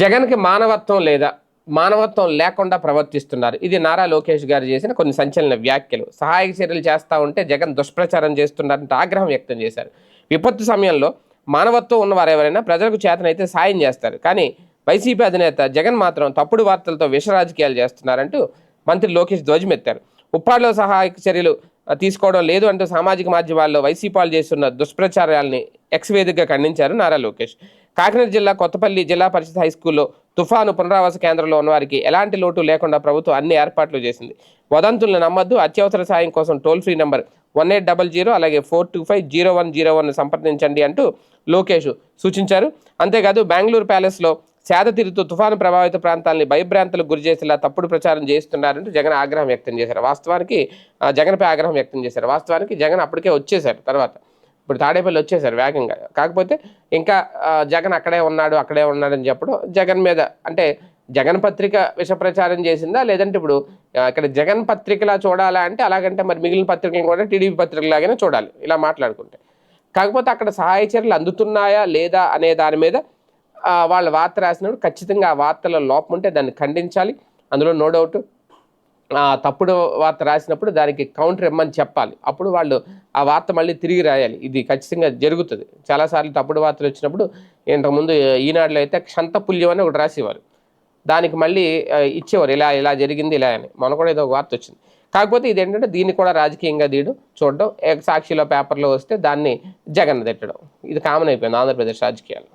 జగన్కి మానవత్వం లేదా మానవత్వం లేకుండా ప్రవర్తిస్తున్నారు. ఇది నారా లోకేష్ గారు చేసిన కొన్ని సంచలన వ్యాఖ్యలు. సహాయక చర్యలు చేస్తూ ఉంటే జగన్ దుష్ప్రచారం చేస్తున్నారంటే ఆగ్రహం వ్యక్తం చేశారు. విపత్తు సమయంలో మానవత్వం ఉన్నవారు ఎవరైనా ప్రజలకు చేతనైతే సాయం చేస్తారు. కానీ వైసీపీ అధినేత జగన్ మాత్రం తప్పుడు వార్తలతో విష రాజకీయాలు చేస్తున్నారంటూ మంత్రి లోకేష్ ధ్వజమెత్తారు. ఉప్పాడులో సహాయక చర్యలు తీసుకోవడం లేదు అంటూ సామాజిక మాధ్యమాల్లో వైసీపాలు చేస్తున్న దుష్ప్రచారాల్ని ఎక్స్ వేదికగా ఖండించారు నారా లోకేష్. కాకినాడ జిల్లా కొత్తపల్లి జిల్లా పరిషత్ హై స్కూల్లో తుఫాను పునరావాస కేంద్రంలో ఉన్న వారికి ఎలాంటి లోటు లేకుండా ప్రభుత్వం అన్ని ఏర్పాట్లు చేసింది. వదంతులను నమ్మద్దు అత్యవసర సాయం కోసం toll free number one eight double zero అలాగే four two five zero one zero one సంప్రదించండి అంటూ లోకేష్ సూచించారు. అంతేకాదు బెంగళూరు ప్యాలెస్లో సేద తీరుతూ తుఫాను ప్రభావిత ప్రాంతాలని భయభ్రాంతులకు గురి చేసేలా తప్పుడు ప్రచారం చేస్తున్నారంటూ జగన్ ఆగ్రహం వ్యక్తం చేశారు. వాస్తవానికి జగన్పై ఆగ్రహం వ్యక్తం చేశారు. వాస్తవానికి జగన్ అప్పటికే వచ్చేశారు తర్వాత. ఇప్పుడు తాడేపల్లి వచ్చేసారు వేగంగా. కాకపోతే ఇంకా జగన్ అక్కడే ఉన్నాడు అక్కడే ఉన్నాడని చెప్పడం జగన్ మీద అంటే జగన్ పత్రిక విష ప్రచారం చేసిందా? లేదంటే ఇప్పుడు ఇక్కడ జగన్ పత్రికలా చూడాలా అంటే అలాగంటే మరి మిగిలిన పత్రికలు కూడా టీడీపీ పత్రికలాగానే చూడాలి. ఇలా మాట్లాడుకుంటే. కాకపోతే అక్కడ సహాయ చర్యలు అందుతున్నాయా లేదా అనే దాని మీద వాళ్ళ వార్త రాసినప్పుడు ఖచ్చితంగా ఆ వార్తల లోపం ఉంటే దాన్ని ఖండించాలి. అందులో నో డౌట్. తప్పుడు వార్త రాసినప్పుడు దానికి కౌంటర్ ఇమ్మని చెప్పాలి. అప్పుడు వాళ్ళు ఆ వార్త మళ్ళీ తిరిగి రాయాలి. ఇది ఖచ్చితంగా జరుగుతుంది. చాలాసార్లు తప్పుడు వార్తలు వచ్చినప్పుడు ఇంతకుముందు ఈనాడులో అయితే క్షంతపుల్యం అని ఒకటి రాసేవారు. దానికి మళ్ళీ ఇచ్చేవారు. ఇలా ఇలా జరిగింది ఇలా అని. మన కూడా ఏదో ఒక వార్త వచ్చింది. కాకపోతే ఇది ఏంటంటే దీన్ని కూడా రాజకీయంగా తీయడం చూడడం సాక్షిలో పేపర్లో వస్తే దాన్ని జగన్ తిట్టడం. ఇది కామన్ అయిపోయింది ఆంధ్రప్రదేశ్ రాజకీయాలు.